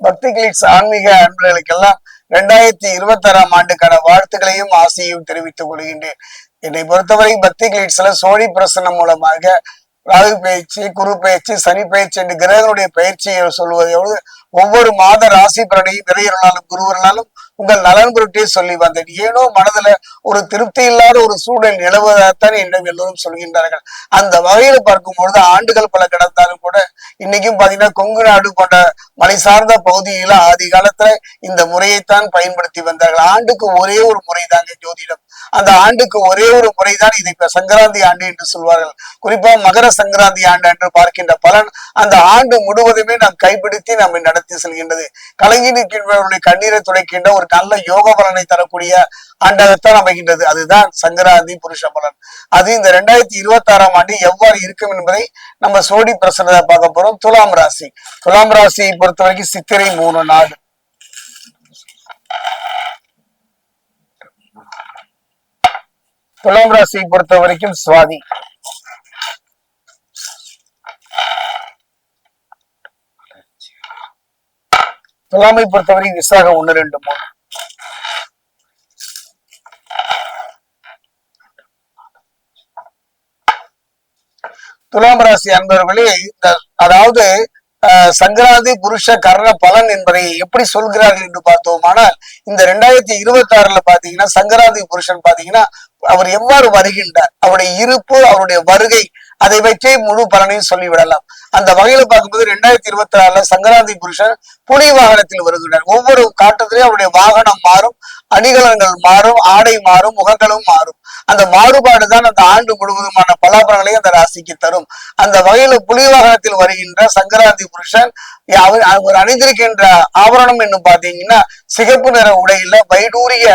பக்தி கிளிக்ஸ் ஆன்மீக அன்பர்களுக்கெல்லாம் ரெண்டாயிரத்தி இருபத்தி ஆறாம் ஆண்டுக்கான வாழ்த்துக்களையும் ஆசையும் தெரிவித்துக் கொள்கின்றேன். என்னை பொறுத்தவரை பக்தி கிளிக்ஸ்ல சோழி பிரசனம் மூலமாக ராகு பயிற்சி குரு பயிற்சி சனி பயிற்சி என்று கிரகனுடைய பயிற்சியை சொல்வதோடு ஒவ்வொரு மாத ராசி பலனையும் இறையர்களாலும் குருவர்களாலும் உங்கள் நலன் பொருட்டே சொல்லி வந்தேன். ஏனோ மனதுல ஒரு திருப்தி இல்லாத ஒரு சூழல் நிலவுவதாகத்தான் என்னும் எல்லோரும் சொல்கின்றார்கள். அந்த வகையில பார்க்கும் பொழுது ஆண்டுகள் பல கிடந்தாலும் கூட இன்னைக்கும் பாத்தீங்கன்னா கொங்கு நாடு போன்ற மலை சார்ந்த பகுதியில ஆதி காலத்துல இந்த முறையைத்தான் பயன்படுத்தி வந்தார்கள். ஆண்டுக்கு ஒரே ஒரு முறைதாங்க ஜோதிடம். அந்த ஆண்டுக்கு ஒரே ஒரு முறைதான் இதை சங்கராந்தி ஆண்டு என்று சொல்வார்கள். குறிப்பா மகர சங்கராந்தி ஆண்டு என்று பார்க்கின்ற பலன் அந்த ஆண்டு முழுவதுமே நாம் கைப்பிடித்து நம்மை நடத்தி செல்கின்றது. கலைஞர் நிற்கின்றவர்களுடைய கண்ணீரை துடைக்கின்ற ஒரு நல்ல யோக பலனை தரக்கூடிய ஆண்டாகத்தான் அமைகின்றது. அதுதான் சங்கராந்தி புருஷ பலன். அது இந்த ரெண்டாயிரத்தி இருபத்தி ஆறாம் ஆண்டு எவ்வாறு இருக்கும் என்பதை நம்ம சோடி பிரசனத்தை பார்க்க போறோம். துலாம் ராசி. துலாம் ராசியை பொறுத்த வரைக்கும் சித்திரை மூணு நாடு துலாம் ராசியை பொறுத்த வரைக்கும் சுவாதி. துலாமை பொறுத்தவரை விசாகம் ஒன்று ரெண்டு மூணு. துலாம் ராசி அன்பர்களே இந்த அதாவது சங்கராதி புருஷ கர்ண பலன் என்பதை எப்படி சொல்கிறார்கள் என்று பார்த்தோமானால் இந்த ரெண்டாயிரத்தி இருபத்தி ஆறுல பாத்தீங்கன்னா சங்கராதி புருஷன் பாத்தீங்கன்னா அவர் எவ்வாறு வருகின்றார்? அவருடைய இருப்பு அவருடைய வருகை அதை வச்சே முழு பலனையும் சொல்லிவிடலாம். அந்த வகையில பார்க்கும்போது ரெண்டாயிரத்தி இருபத்தி ஆறுல சங்கராந்தி புருஷன் புலி வாகனத்தில் வருகிறார். ஒவ்வொரு காட்டத்திலையும் அவருடைய வாகனம் மாறும் அணிகலன்கள் மாறும் ஆடை மாறும் முகங்களும் மாறும். அந்த மாறுபாடு தான் அந்த ஆண்டு முழுவதுமான பலாபலங்களை அந்த ராசிக்கு தரும். அந்த வகையில புலி வாகனத்தில் வருகின்ற சங்கராந்தி புருஷன் அவர் அவர் அணிந்திருக்கின்ற ஆபரணம் என்னும் பாத்தீங்கன்னா சிகப்பு நிற உடையில வைடூரிய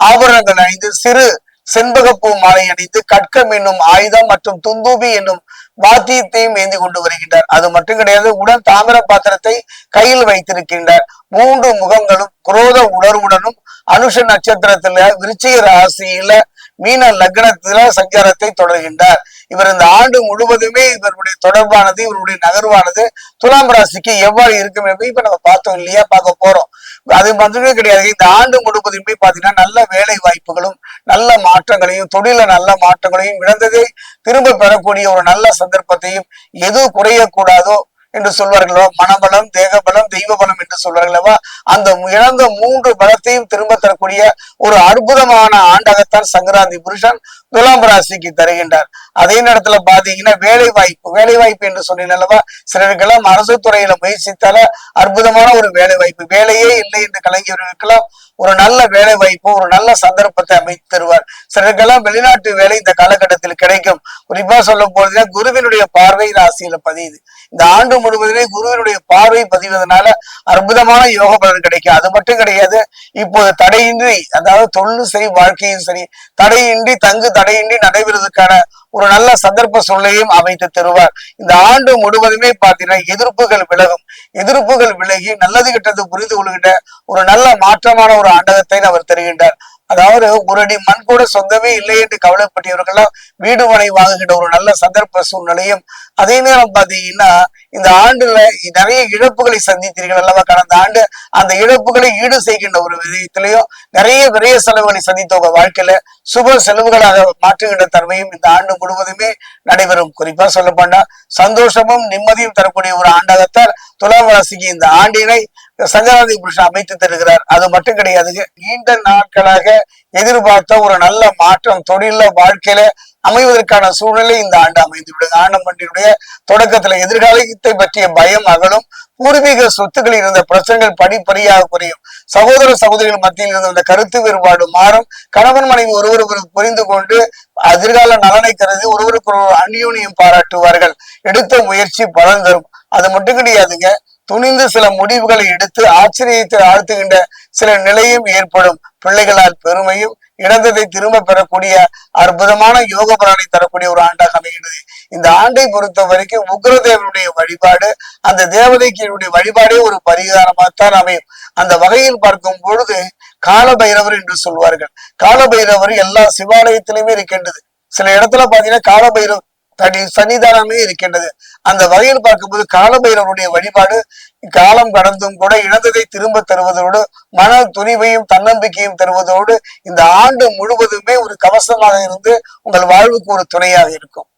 ஆபரணங்கள் அணிந்து சிறு செண்பகப்பூ மாலை அணிந்து கட்கம் என்னும் ஆயுதம் மற்றும் துந்தூபி என்னும் வாத்தியத்தையும் ஏந்தி கொண்டு வருகின்றார். அது மட்டும் கிடையாது உடன் தாமிர பாத்திரத்தை கையில் வைத்திருக்கின்றார். மூன்று முகங்களும் குரோத உணர்வுடனும் அனுஷ நட்சத்திரத்துல விருச்சிக ராசியில மீன லக்னத்தில சஞ்சாரத்தை தொடர்கின்றார். இவர் இந்த ஆண்டு முழுவதுமே இவருடைய தொடர்பானது இவருடைய நகர்வானது துலாம் ராசிக்கு எவ்வாறு இருக்கும் இப்ப நம்ம பார்த்தோம் இல்லையா? பார்க்க போறோம். அது மட்டுமே கிடையாது. இந்த ஆண்டு முழுவதுமே பாத்தீங்கன்னா நல்ல வேலை வாய்ப்புகளும் நல்ல மாற்றங்களையும் தொழில நல்ல மாற்றங்களையும் இழந்ததை. திரும்ப பெறக்கூடிய ஒரு நல்ல சந்தர்ப்பத்தையும் எது குறையக்கூடாதோ என்று சொல்வார்களோ மனபலம் தேக பலம் தெய்வ பலம் என்று சொல்வார்களவா அந்த இழந்த மூன்று பலத்தையும் திரும்ப தரக்கூடிய ஒரு அற்புதமான ஆண்டாகத்தான் சங்கராந்தி புருஷன் துலாம் ராசிக்கு தருகின்றார். அதே நேரத்துல பாத்தீங்கன்னா வேலை வாய்ப்பு வேலை வாய்ப்பு என்று சொன்னீங்களவா சிலருக்கெல்லாம் அரசு துறையில முயற்சித்தால அற்புதமான ஒரு வேலை வாய்ப்பு வேலையே இல்லை என்று கலைஞர்களுக்கெல்லாம் ஒரு நல்ல வேலை வாய்ப்பு ஒரு நல்ல சந்தர்ப்பத்தை அமைத்து தருவார். சிலருக்கெல்லாம் வெளிநாட்டு வேலை இந்த காலகட்டத்தில் கிடைக்கும். குறிப்பா சொல்லும் போதுன்னா குருவினுடைய பார்வை ராசியில பதியுது. இந்த ஆண்டு முழுவதுமே குருவினுடைய பார்வை பதிவதனால அற்புதமான யோக பலன் கிடைக்கும். அது மட்டும் கிடையாது இப்போது தடையின்றி அதாவது தொழிலும் சரி வாழ்க்கையும் சரி தடையின்றி தங்கு தடையின்றி நடைபெறுவதற்கான ஒரு நல்ல சந்தர்ப்ப சூழ்நிலையும் அமைத்து தருவார். இந்த ஆண்டு முழுவதுமே பார்த்தீங்கன்னா எதிர்ப்புகள் விலகும். எதிர்ப்புகள் விலகி நல்லது கிட்டது புரிந்து கொள்கின்ற ஒரு நல்ல மாற்றமான ஒரு ஆண்டகத்தை அவர் தருகின்றார். அதாவது ஒரு அடி மண் கூட சொந்தமே இல்லை என்று கவலைப்பட்டவர்கள்லாம் வீடு மனை வாங்குகின்ற ஒரு நல்ல சந்தர்ப்ப சூழ்நிலையும் அதே நேரம் பாத்தீங்கன்னா இந்த ஆண்டுல நிறைய இழப்புகளை சந்தித்தீர்கள் அல்லவா? கடந்த ஆண்டு அந்த இழப்புகளை ஈடு செய்கின்ற ஒரு விதத்திலையும் நிறைய விரைய செலவுகளை சந்தித்த உங்க வாழ்க்கையில. சுப செலவுகளாக மாற்றுகின்ற தன்மையும் இந்த ஆண்டு முழுவதுமே நடைபெறும். குறிப்பா சொல்ல போனா சந்தோஷமும் நிம்மதியும் தரக்கூடிய ஒரு ஆண்டாகத்தான் துலாம் ராசிக்கு இந்த ஆண்டினை சங்கராதி புருஷன் அமைத்து தருகிறார். அது மட்டும் கிடையாதுங்க நீண்ட நாட்களாக எதிர்பார்த்த ஒரு நல்ல மாற்றம் தொழில வாழ்க்கையில அமைவதற்கான சூழ்நிலை இந்த ஆண்டு அமைந்து விடுது ஆண்டு மண்டியுடைய தொடக்கத்துல எதிர்காலத்தை பற்றிய பயம் அகலும் பூர்வீக சொத்துக்களில் இருந்த பிரச்சனைகள் படிப்படியாக குறையும். சகோதர சகோதரிகள் மத்தியில் இருந்த அந்த கருத்து வேறுபாடு மாறும். கணவன் மனைவி ஒருவருக்கு புரிந்து கொண்டு எதிர்கால நலனை கருதி ஒருவருக்கு ஒரு அந்யூனியம் பாராட்டுவார்கள். எடுத்த முயற்சி பலன் தரும். அது மட்டும் கிடையாதுங்க. துணிந்து சில முடிவுகளை எடுத்து ஆச்சரியத்தை ஆழ்த்துகின்ற சில நிலையும் ஏற்படும். பிள்ளைகளால் பெருமையும் இழந்ததை திரும்ப பெறக்கூடிய அற்புதமான யோக பலனை தரக்கூடிய ஒரு ஆண்டாக அமைகிறது இந்த ஆண்டை பொறுத்த வரைக்கும் உக்ரதேவனுடைய வழிபாடு அந்த தேவதைக்கு என்னுடைய வழிபாடே ஒரு பரிகாரமாகத்தான் அமையும். அந்த வகையில் பார்க்கும் பொழுது காலபைரவர் என்று சொல்வார்கள். காலபைரவர் எல்லா சிவாலயத்திலுமே இருக்கின்றது. சில இடத்துல பாத்தீங்கன்னா காலபைரவர் தனி சன்னிதானமே இருக்கின்றது. அந்த வகையில் பார்க்கும்போது காலபைரவருடைய வழிபாடு காலம் கடந்தும் கூட இழந்ததை திரும்ப தருவதோடு மன துணிவையும் தன்னம்பிக்கையும் தருவதோடு இந்த ஆண்டு முழுவதுமே ஒரு கவசமாக இருந்து உங்கள் வாழ்வுக்கு ஒரு துணையாக இருக்கும்.